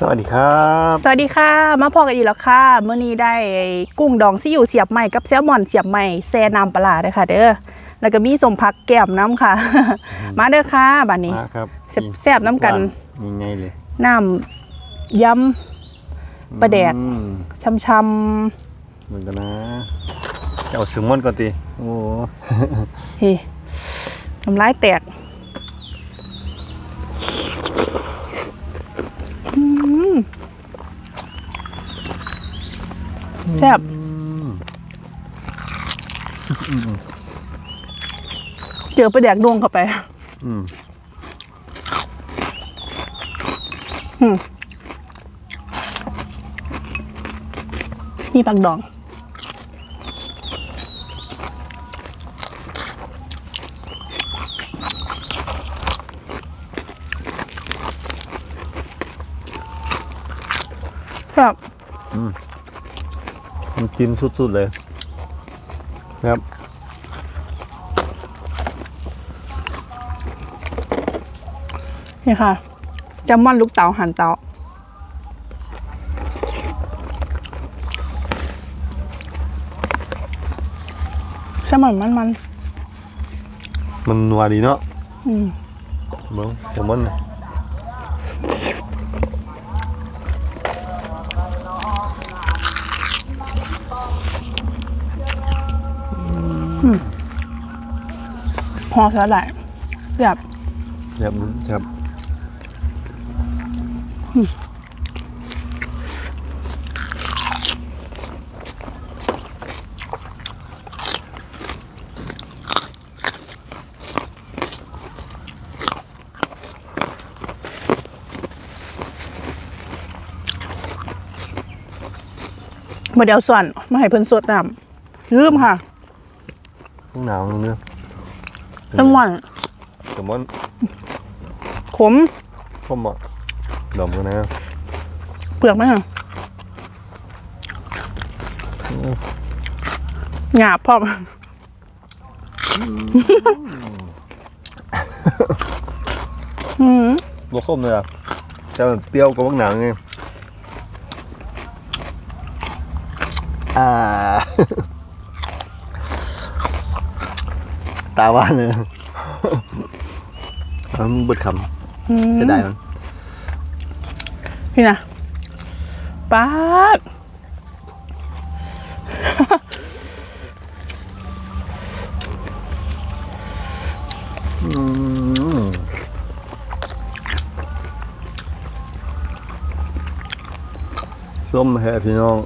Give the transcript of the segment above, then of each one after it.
สวัสดีครับ สวัสดีค่ะ มาพอกันอีกแล้วค่ะ เมื่อนี้ได้กุ้งดองซี่อยู่เสียบใหม่กับแซลมอนเสียบใหม่แซ่น้ำปลาร้าเด้อค่ะ เด้อ แล้วก็มีสมพักแก้มน้ำค่ะ มาเด้อค่ะบัดนี้มาครับแซ่บๆน้ำกันยังไงเลย น้ำยำปลาแดกอืมช่เหมือนกันนะจะเอาซึมอนก่อนตีโอ้ำเฮ้น้ำลายแตก ซ่บอืมเจอปลาแดกดวงเข้าไป อืมอืมนี่ผักดอง ครับมั นกินสุดๆเลยครับ นี่ค่ะแซลมอนลูกเต๋าหั่นเต๋าแซลมอนมันมันมันนัวดีเนาะๆอืมเบิ้งแซลมอนน่ะ หอสาหร่ายแบบครับครับมาเดี๋ยวส่วนมาให้เพิ่นสดน้ำลืมค่ะข้าง หนาวนึงเนื้อแซลมอนแซลมอนขมข้มอะดอมกันนะเปลือกไหมอะหยาบพร้อมอืมบวข้มเลยอะแต่มันเปรี้ยวกับข้างหนาวไงอ่า ตาหว่านเลยมันเบิดคำเสียดายมันพี่นะป๊าด อืมส้มแห่พี่น้อง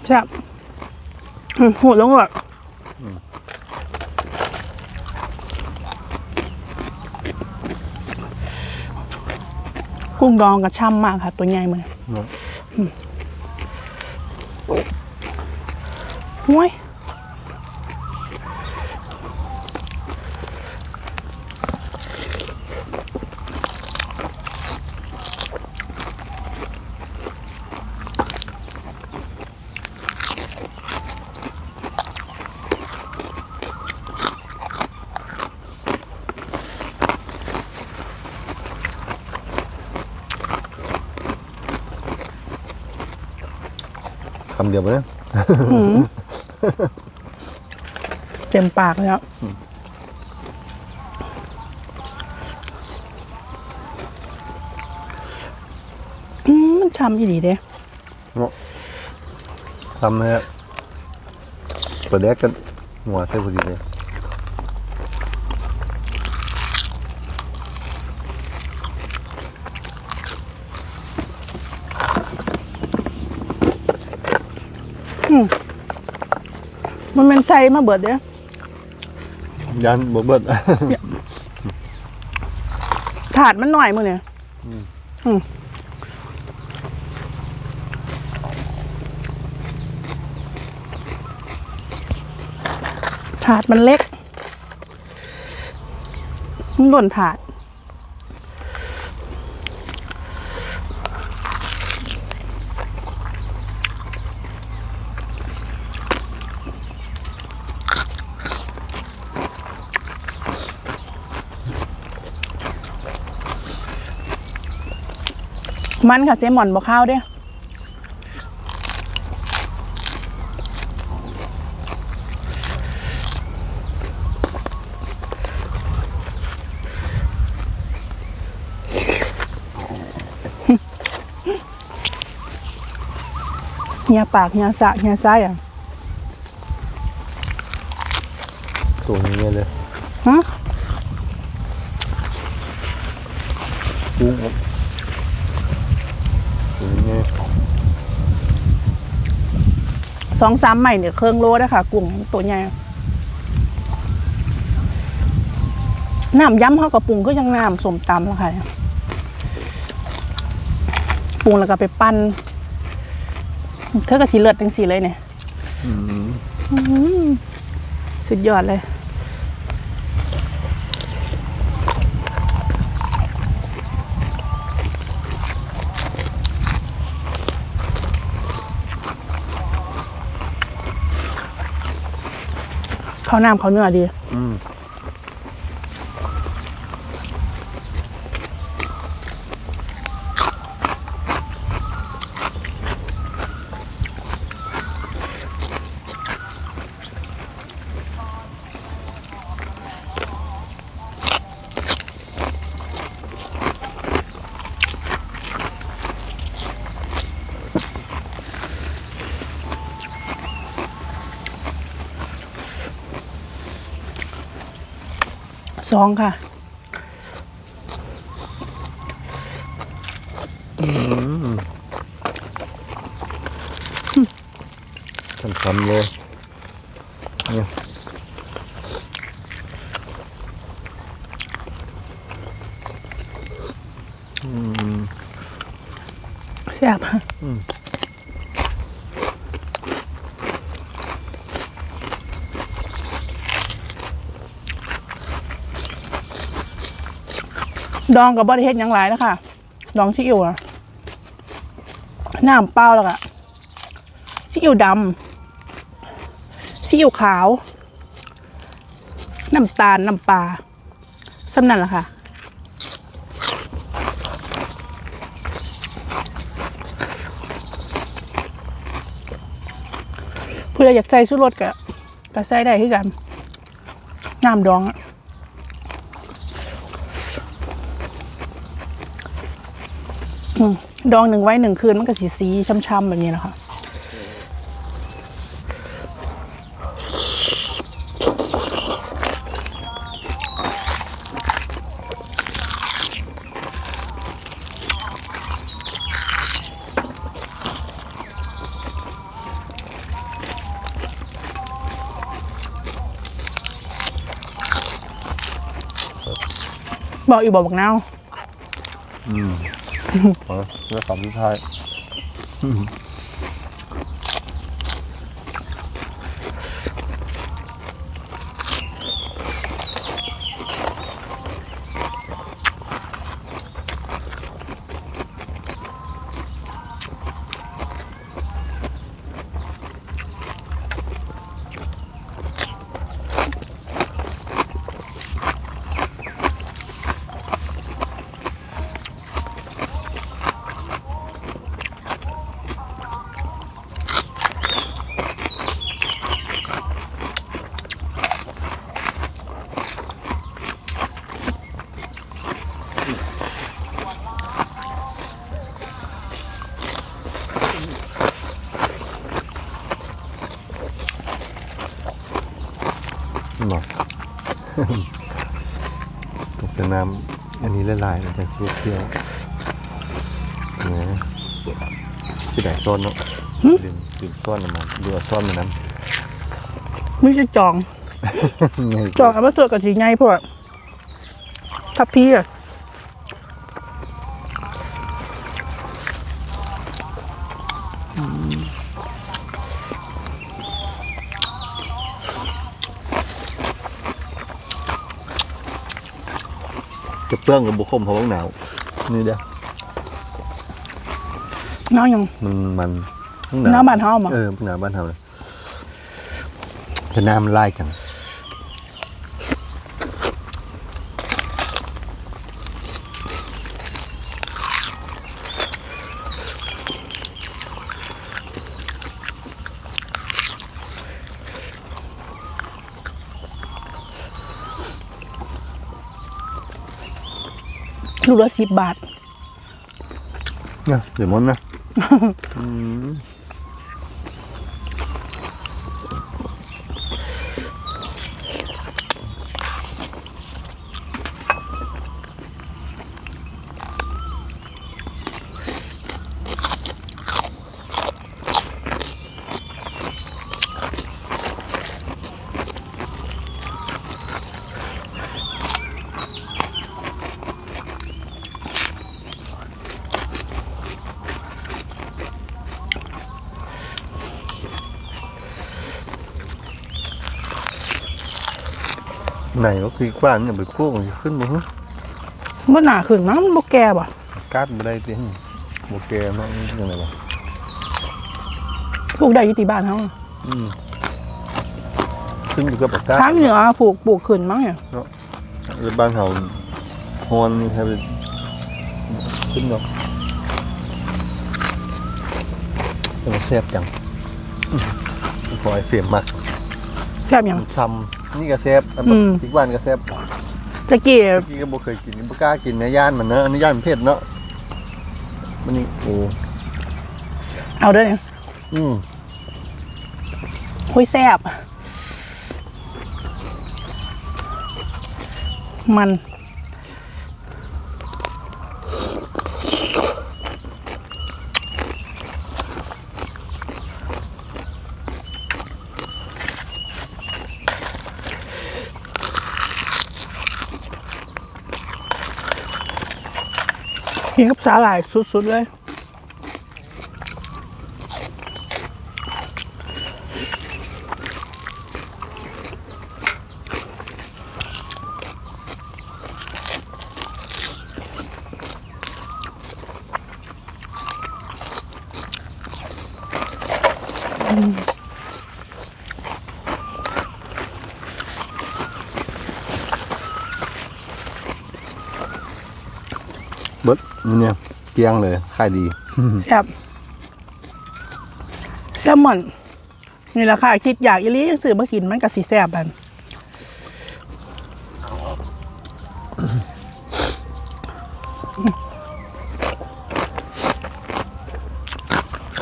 บแซ่บอืมหูดลงก่อนกุ้งดองกับช่ำมากค่ะ ตัวใหญ่มันห้วย คำเดียวไปเนี่ยเต็มปากเลยครับอืมมันช่ำอีดีเด้ทำให้เปิดแดกกันหัวใส่พอดีเลย มันเป็นไซมาเบิดเด้ยันบ่เบิดถาดมันหน่อยมือเนี่ยอืมอืมชถาดมันเล็ก มันหล่นถาด มันค่ะเซมอนบอกข้าวเด้อเฮียปากเฮียสะเฮียไส้อะตัวนี้เลยฮะ กุ้งครับตัวนี้ สองสามใหม่เนี่ยเครื่องโลได้อค่ะกุ้งตัวใหญ่น้ำย้ำเข้ากับปรุงก็ยังน้ำสมตำแล้วค่ะปรุงแล้วก็ไปปั้นเธอกับสีเลือดจังสีเลยเนี่ยอืมอื้อหือสุดยอดเลย ข้าวน้ำข้าวเนื้อดี อืม สองค่ะทำๆเลยเนี่ยอืมแซ่บอืม ดองกับบริเฮ็ดยังหลายนะคะดองซีอิ๊วอะน้ำเปล่าแล้วก็ซีอิ๊วดำซีอิ๊วขาว น้ำตาล น้ำปลาสำนั่นแหละค่ะเพื่ออยากใส่ชูรสก็ก็ใส่ได้ที่กัน น้ำดองอะ อืม ดองหนึ่งไว้หนึ่งคืนมันก็สีสีช้ำๆแบบนี้แหละค่ะบอกอีกบอกบอกนาวอืม เออแล้วคำสุดท้าย หมอตกสนามอันนี้ละลายมันจะเชี่ยวเที่ยวเนี่ยที่ไหนซ่อนเนาะดื่มดื่มซ่อนมันดูเอาซ่อนมันนั้นไม่ใช่จองไงจองเอามาตัวกับสีไงพวกทับพี่อะ จะเปลื้องกับบุคมเพราะว่าหนาวนี่เด้อน้องยัง มันมันหนาวบ้านเฮามั้งเออหนาวบ้านเฮาเลยแต่น้ำมันไล่จัง ลูกละสิบบาท เนี่ยเดี๋ยวมันนะ อืม ไหนว่าคือกว้างเนี่ยไปพวกมันจะขึ้นมาฮะบ่หนาขึ้นมั้งมันบ่แก่บ่การ์ดมาได้ที่โมเกมเนาะนี่ยังไงวะปลูกได้อยู่ที่บ้านเฮาอืมขึ้นอยู่กับปากกาทางเหนือปลูกปลูกขึ้นมั้งเนี่ยหรือบ้านเฮาฮอนนี่ครับขึ้นเนาะแต่มันแซ่บจังอืมขอไอ้เสียมมากแซ่บหยังมันซ้ำ นี่ก็แซ่บอันอืมอีกวันก็แซ่บตะกี้เมื่อกี้ก็บ่เคยกินบ่กล้ากินในย่านมันเนอะอันนี้ย่านมันเผ็ดเนาะมันนี่โอ้เอาเด้อเนี่ยอืมคุยแซ่บมัน กินกับสาหร่ายสุดๆเลย เบิดมันเนี่ยเกลี้ยงเลยขายดี แซ่บแซลมอน นี่แหละค่ะ คิดอยากอีหลีซื้อมากินมันกับสีแซ่บบัน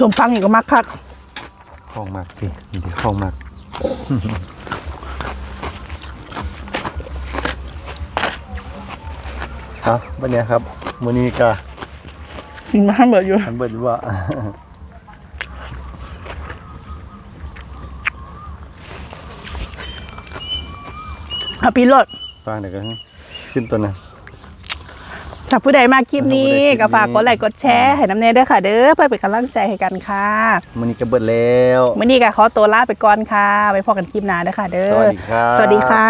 สมฟังอีกก็มักคักคล่องมากสิมันที่คล่องมาก ครับวันเนี้ยครับ มื้อนี้ก็กินมาให้เบิดอยู่อันเบิดว่า เอาปีรถฟังเดี๋ยวกันขึ้นตัวนะถ้าผู้ใดมาคลิปนี้ถ้าผู้ใดคลิปนี้ก็ฝากกดไลค์กดแชร์ให้น้ำเนยด้วยค่ะ เด้อเพื่อเป็นกำลังใจให้กันค่ะมื้อนี้ก็เบิดแล้วมื่อนี้ก็ขอตัวลาไปก่อนค่ะไปพอกันคลิปหน้าเด้อค่ะ เด้อสวัสดีครับสวัสดีค่ะ